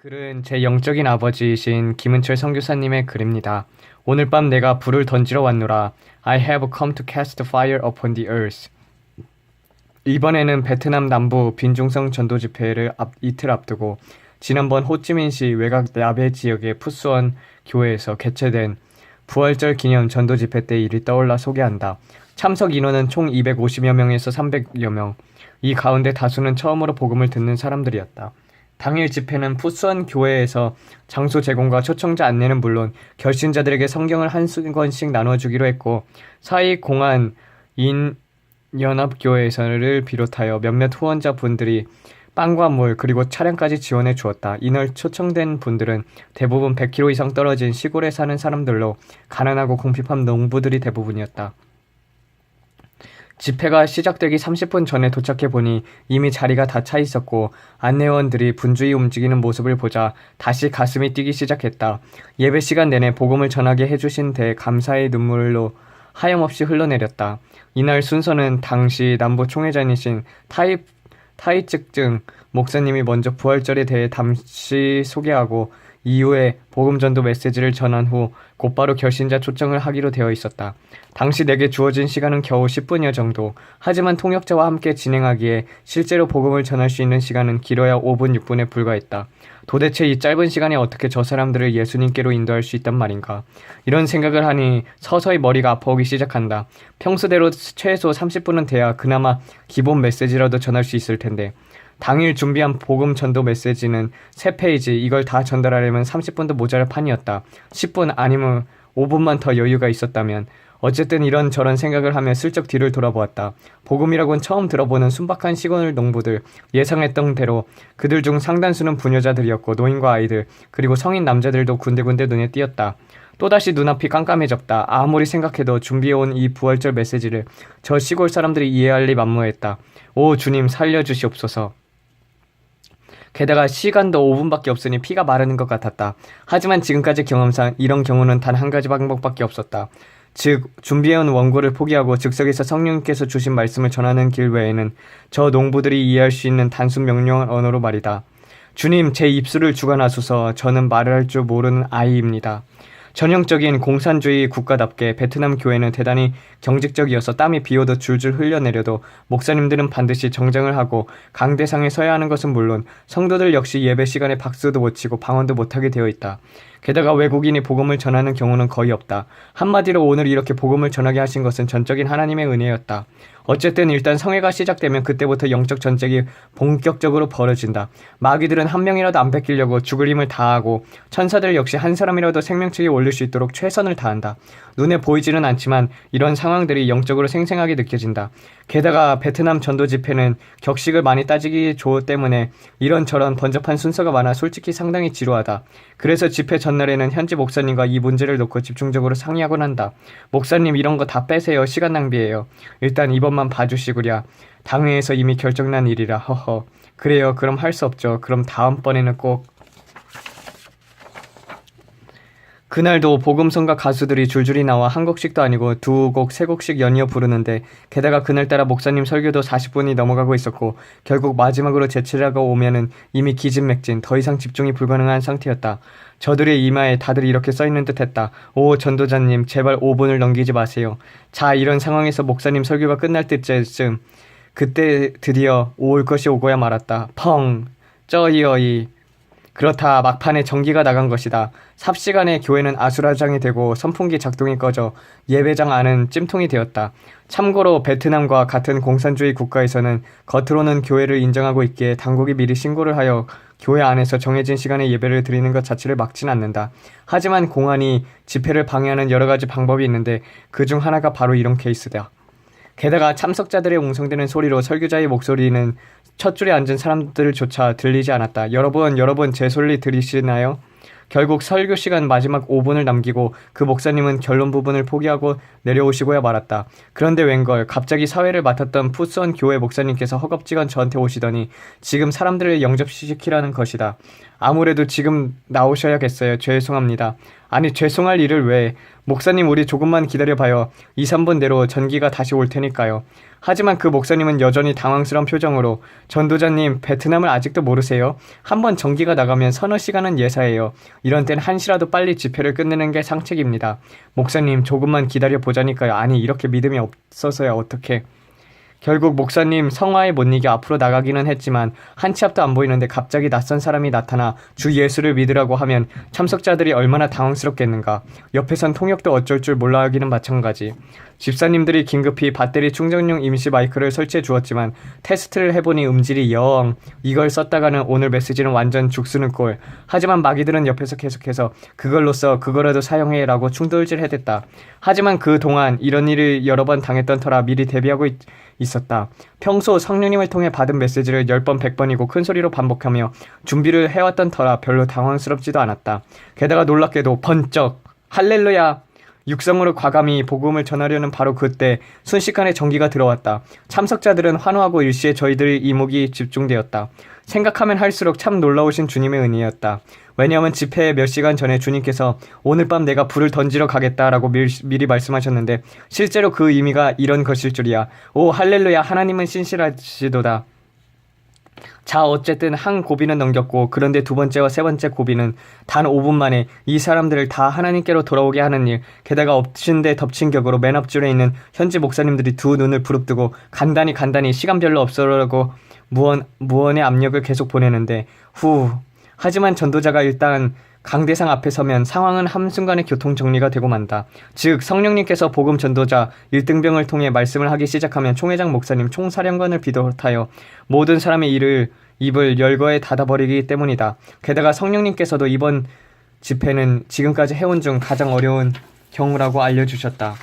글은 제 영적인 아버지이신 김은철 선교사님의 글입니다. 오늘 밤 내가 불을 던지러 왔노라. I have come to cast fire upon the earth. 이번에는 베트남 남부 빈중성 전도 집회를 앞, 이틀 앞두고 지난번 호찌민시 외곽 야베 지역의 푸스원 교회에서 개최된 부활절 기념 전도 집회 때 일이 떠올라 소개한다. 참석 인원은 총 250여 명에서 300여 명. 이 가운데 다수는 처음으로 복음을 듣는 사람들이었다. 당일 집회는 푸스원 교회에서 장소 제공과 초청자 안내는 물론 결신자들에게 성경을 한 권씩 나눠주기로 했고 사익 공안 인 연합교회에서를 비롯하여 몇몇 후원자 분들이 빵과 물 그리고 차량까지 지원해 주었다. 이날 초청된 분들은 대부분 100km 이상 떨어진 시골에 사는 사람들로 가난하고 궁핍한 농부들이 대부분이었다. 집회가 시작되기 30분 전에 도착해 보니 이미 자리가 다 차 있었고 안내원들이 분주히 움직이는 모습을 보자 다시 가슴이 뛰기 시작했다. 예배 시간 내내 복음을 전하게 해주신 데 감사의 눈물로 하염없이 흘러내렸다. 이날 순서는 당시 남부 총회장이신 타이 타이측증 목사님이 먼저 부활절에 대해 잠시 소개하고 이후에 복음 전도 메시지를 전한 후 곧바로 결신자 초청을 하기로 되어 있었다. 당시 내게 주어진 시간은 겨우 10분여 정도. 하지만 통역자와 함께 진행하기에 실제로 복음을 전할 수 있는 시간은 길어야 5분, 6분에 불과했다. 도대체 이 짧은 시간에 어떻게 저 사람들을 예수님께로 인도할 수 있단 말인가. 이런 생각을 하니 서서히 머리가 아파오기 시작한다. 평소대로 최소 30분은 돼야 그나마 기본 메시지라도 전할 수 있을 텐데. 당일 준비한 복음 전도 메시지는 3페이지, 이걸 다 전달하려면 30분도 모자랄 판이었다. 10분 아니면 5분만 더 여유가 있었다면. 어쨌든 이런 저런 생각을 하며 슬쩍 뒤를 돌아보았다. 복음이라곤 처음 들어보는 순박한 시골 농부들, 예상했던 대로 그들 중 상단수는 부녀자들이었고 노인과 아이들, 그리고 성인 남자들도 군데군데 눈에 띄었다. 또다시 눈앞이 깜깜해졌다. 아무리 생각해도 준비해온 이 부활절 메시지를 저 시골 사람들이 이해할 리 만무했다. 오 주님 살려주시옵소서. 게다가 시간도 5분밖에 없으니 피가 마르는 것 같았다. 하지만 지금까지 경험상 이런 경우는 단 한 가지 방법밖에 없었다. 즉 준비해온 원고를 포기하고 즉석에서 성령님께서 주신 말씀을 전하는 길 외에는 저 농부들이 이해할 수 있는 단순 명령한 언어로 말이다. 주님 제 입술을 주관하소서 저는 말을 할 줄 모르는 아이입니다. 전형적인 공산주의 국가답게 베트남 교회는 대단히 경직적이어서 땀이 비오듯 줄줄 흘려내려도 목사님들은 반드시 정정을 하고 강대상에 서야 하는 것은 물론 성도들 역시 예배 시간에 박수도 못 치고 방언도 못하게 되어 있다. 게다가 외국인이 복음을 전하는 경우는 거의 없다. 한마디로 오늘 이렇게 복음을 전하게 하신 것은 전적인 하나님의 은혜였다. 어쨌든 일단 성회가 시작되면 그때부터 영적 전쟁이 본격적으로 벌어진다. 마귀들은 한 명이라도 안 뺏기려고 죽을 힘을 다하고 천사들 역시 한 사람이라도 생명책에 올릴 수 있도록 최선을 다한다. 눈에 보이지는 않지만 이런 상황들이 영적으로 생생하게 느껴진다. 게다가 베트남 전도 집회는 격식을 많이 따지기 좋 때문에 이런저런 번잡한 순서가 많아 솔직히 상당히 지루하다. 그래서 집회 전날에는 현지 목사님과 이 문제를 놓고 집중적으로 상의하곤 한다. 목사님 이런 거 다 빼세요. 시간 낭비예요. 일단 이번만 봐주시구랴. 당회에서 이미 결정난 일이라 허허. 그래요. 그럼 할 수 없죠. 그럼 다음번에는 꼭 그날도 복음성가 가수들이 줄줄이 나와 한 곡씩도 아니고 두 곡, 세 곡씩 연이어 부르는데 게다가 그날따라 목사님 설교도 40분이 넘어가고 있었고 결국 마지막으로 제치라고 오면은 이미 기진맥진 더 이상 집중이 불가능한 상태였다. 저들의 이마에 다들 이렇게 써있는 듯 했다. 오 전도자님 제발 5분을 넘기지 마세요. 자 이런 상황에서 목사님 설교가 끝날 때쯤 그때 드디어 올 것이 오고야 말았다. 펑 쩌이어이 그렇다 막판에 전기가 나간 것이다. 삽시간에 교회는 아수라장이 되고 선풍기 작동이 꺼져 예배장 안은 찜통이 되었다. 참고로 베트남과 같은 공산주의 국가에서는 겉으로는 교회를 인정하고 있기에 당국이 미리 신고를 하여 교회 안에서 정해진 시간에 예배를 드리는 것 자체를 막진 않는다. 하지만 공안이 집회를 방해하는 여러 가지 방법이 있는데 그 중 하나가 바로 이런 케이스다. 게다가 참석자들의 웅성대는 소리로 설교자의 목소리는 첫 줄에 앉은 사람들조차 들리지 않았다. 여러분, 여러분 제 소리 들리시나요? 결국 설교 시간 마지막 5분을 남기고 그 목사님은 결론 부분을 포기하고 내려오시고야 말았다. 그런데 웬걸 갑자기 사회를 맡았던 푸스원 교회 목사님께서 허겁지겁 저한테 오시더니 지금 사람들을 영접시키라는 것이다. 아무래도 지금 나오셔야겠어요. 죄송합니다. 아니 죄송할 일을 왜 목사님 우리 조금만 기다려봐요. 2, 3분 내로 전기가 다시 올 테니까요. 하지만 그 목사님은 여전히 당황스러운 표정으로 전도자님 베트남을 아직도 모르세요? 한번 전기가 나가면 서너 시간은 예사해요. 이런 땐 한시라도 빨리 집회를 끝내는 게 상책입니다. 목사님 조금만 기다려 보자니까요. 아니 이렇게 믿음이 없어서야 어떻게 결국 목사님 성화에 못 이겨 앞으로 나가기는 했지만 한 치 앞도 안 보이는데 갑자기 낯선 사람이 나타나 주 예수를 믿으라고 하면 참석자들이 얼마나 당황스럽겠는가. 옆에선 통역도 어쩔 줄 몰라 하기는 마찬가지. 집사님들이 긴급히 배터리 충전용 임시 마이크를 설치해 주었지만 테스트를 해보니 음질이 영. 이걸 썼다가는 오늘 메시지는 완전 죽쓰는 꼴. 하지만 마귀들은 옆에서 계속해서 그걸로 써 그거라도 사용해라고 충돌질 해댔다. 하지만 그 동안 이런 일을 여러 번 당했던 터라 미리 대비하고 있, 있었다. 평소 성령님을 통해 받은 메시지를 10번, 100번이고 큰 소리로 반복하며 준비를 해왔던 터라 별로 당황스럽지도 않았다. 게다가 놀랍게도 번쩍 할렐루야 육성으로 과감히 복음을 전하려는 바로 그때 순식간에 전기가 들어왔다. 참석자들은 환호하고 일시에 저희들의 이목이 집중되었다. 생각하면 할수록 참 놀라우신 주님의 은혜였다. 왜냐하면 집회 몇 시간 전에 주님께서 오늘 밤 내가 불을 던지러 가겠다라고 미, 미리 말씀하셨는데 실제로 그 의미가 이런 것일 줄이야. 오 할렐루야 하나님은 신실하시도다. 자, 어쨌든 한 고비는 넘겼고, 그런데 두 번째와 세 번째 고비는 단 5분 만에 이 사람들을 다 하나님께로 돌아오게 하는 일, 게다가 엎친 데 덮친 격으로 맨 앞줄에 있는 현지 목사님들이 두 눈을 부릅뜨고 간단히 간단히 시간 별로 없어라고 무언, 무언의 압력을 계속 보내는데, 후. 하지만 전도자가 일단 강대상 앞에 서면 상황은 한순간에 교통 정리가 되고 만다. 즉 성령님께서 복음 전도자 1등병을 통해 말씀을 하기 시작하면 총회장 목사님 총사령관을 비롯하여 모든 사람의 일을 입을 열거에 닫아버리기 때문이다. 게다가 성령님께서도 이번 집회는 지금까지 해온 중 가장 어려운 경우라고 알려주셨다.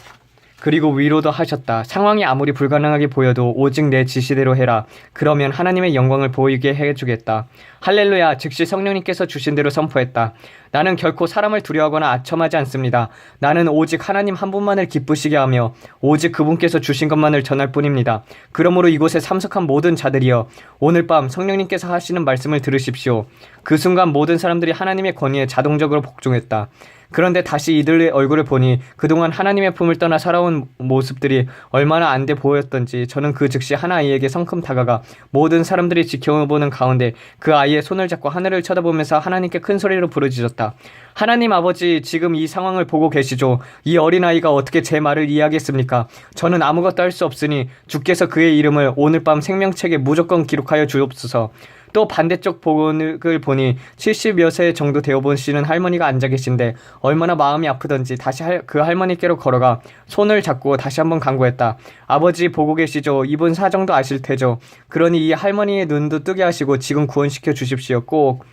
그리고 위로도 하셨다. 상황이 아무리 불가능하게 보여도 오직 내 지시대로 해라. 그러면 하나님의 영광을 보이게 해주겠다. 할렐루야, 즉시 성령님께서 주신 대로 선포했다. 나는 결코 사람을 두려워하거나 아첨하지 않습니다. 나는 오직 하나님 한 분만을 기쁘시게 하며 오직 그분께서 주신 것만을 전할 뿐입니다. 그러므로 이곳에 참석한 모든 자들이여 오늘 밤 성령님께서 하시는 말씀을 들으십시오. 그 순간 모든 사람들이 하나님의 권위에 자동적으로 복종했다. 그런데 다시 이들의 얼굴을 보니 그동안 하나님의 품을 떠나 살아온 모습들이 얼마나 안 돼 보였던지 저는 그 즉시 하나 아이에게 성큼 다가가 모든 사람들이 지켜보는 가운데 그 아이의 손을 잡고 하늘을 쳐다보면서 하나님께 큰 소리로 부르짖었다. 하나님 아버지 지금 이 상황을 보고 계시죠. 이 어린아이가 어떻게 제 말을 이해하겠습니까? 저는 아무것도 할 수 없으니 주께서 그의 이름을 오늘 밤 생명책에 무조건 기록하여 주옵소서. 또 반대쪽 복을 보니 70여 세 정도 되어 보시는 할머니가 앉아 계신데 얼마나 마음이 아프던지 다시 할, 그 할머니께로 걸어가 손을 잡고 다시 한번 강구했다. 아버지 보고 계시죠? 이분 사정도 아실 테죠? 그러니 이 할머니의 눈도 뜨게 하시고 지금 구원시켜 주십시오. 꼭.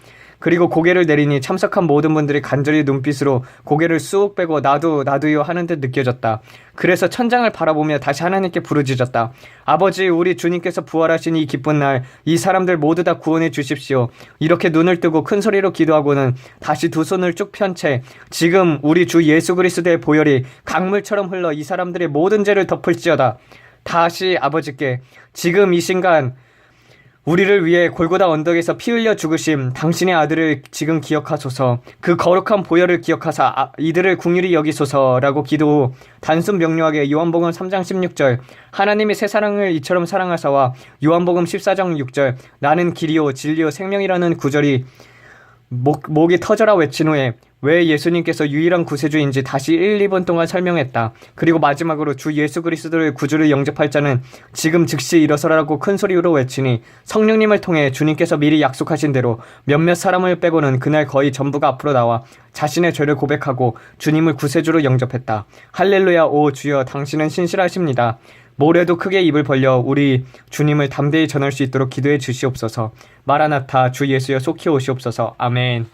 그리고 고개를 내리니 참석한 모든 분들이 간절히 눈빛으로 고개를 쑥 빼고 나도 나도요 하는 듯 느껴졌다. 그래서 천장을 바라보며 다시 하나님께 부르짖었다. 아버지 우리 주님께서 부활하신 이 기쁜 날 이 사람들 모두 다 구원해 주십시오. 이렇게 눈을 뜨고 큰 소리로 기도하고는 다시 두 손을 쭉 편 채 지금 우리 주 예수 그리스도의 보혈이 강물처럼 흘러 이 사람들의 모든 죄를 덮을지어다. 다시 아버지께 지금 이 순간 우리를 위해 골고다 언덕에서 피 흘려 죽으심 당신의 아들을 지금 기억하소서. 그 거룩한 보혈을 기억하사 아, 이들을 궁휼히 여기소서라고 기도 후 단순 명료하게 요한복음 3장 16절 하나님이 새 사랑을 이처럼 사랑하사와 요한복음 14장 6절 나는 길이요 진리요 생명이라는 구절이 목, 목이 터져라 외친 후에 왜 예수님께서 유일한 구세주인지 다시 1, 2분 동안 설명했다. 그리고 마지막으로 주 예수 그리스도를 구주를 영접할 자는 지금 즉시 일어서라고 큰 소리로 외치니 성령님을 통해 주님께서 미리 약속하신 대로 몇몇 사람을 빼고는 그날 거의 전부가 앞으로 나와 자신의 죄를 고백하고 주님을 구세주로 영접했다. 할렐루야 오 주여 당신은 신실하십니다. 모레도 크게 입을 벌려 우리 주님을 담대히 전할 수 있도록 기도해 주시옵소서. 마라나타 주 예수여 속히 오시옵소서. 아멘.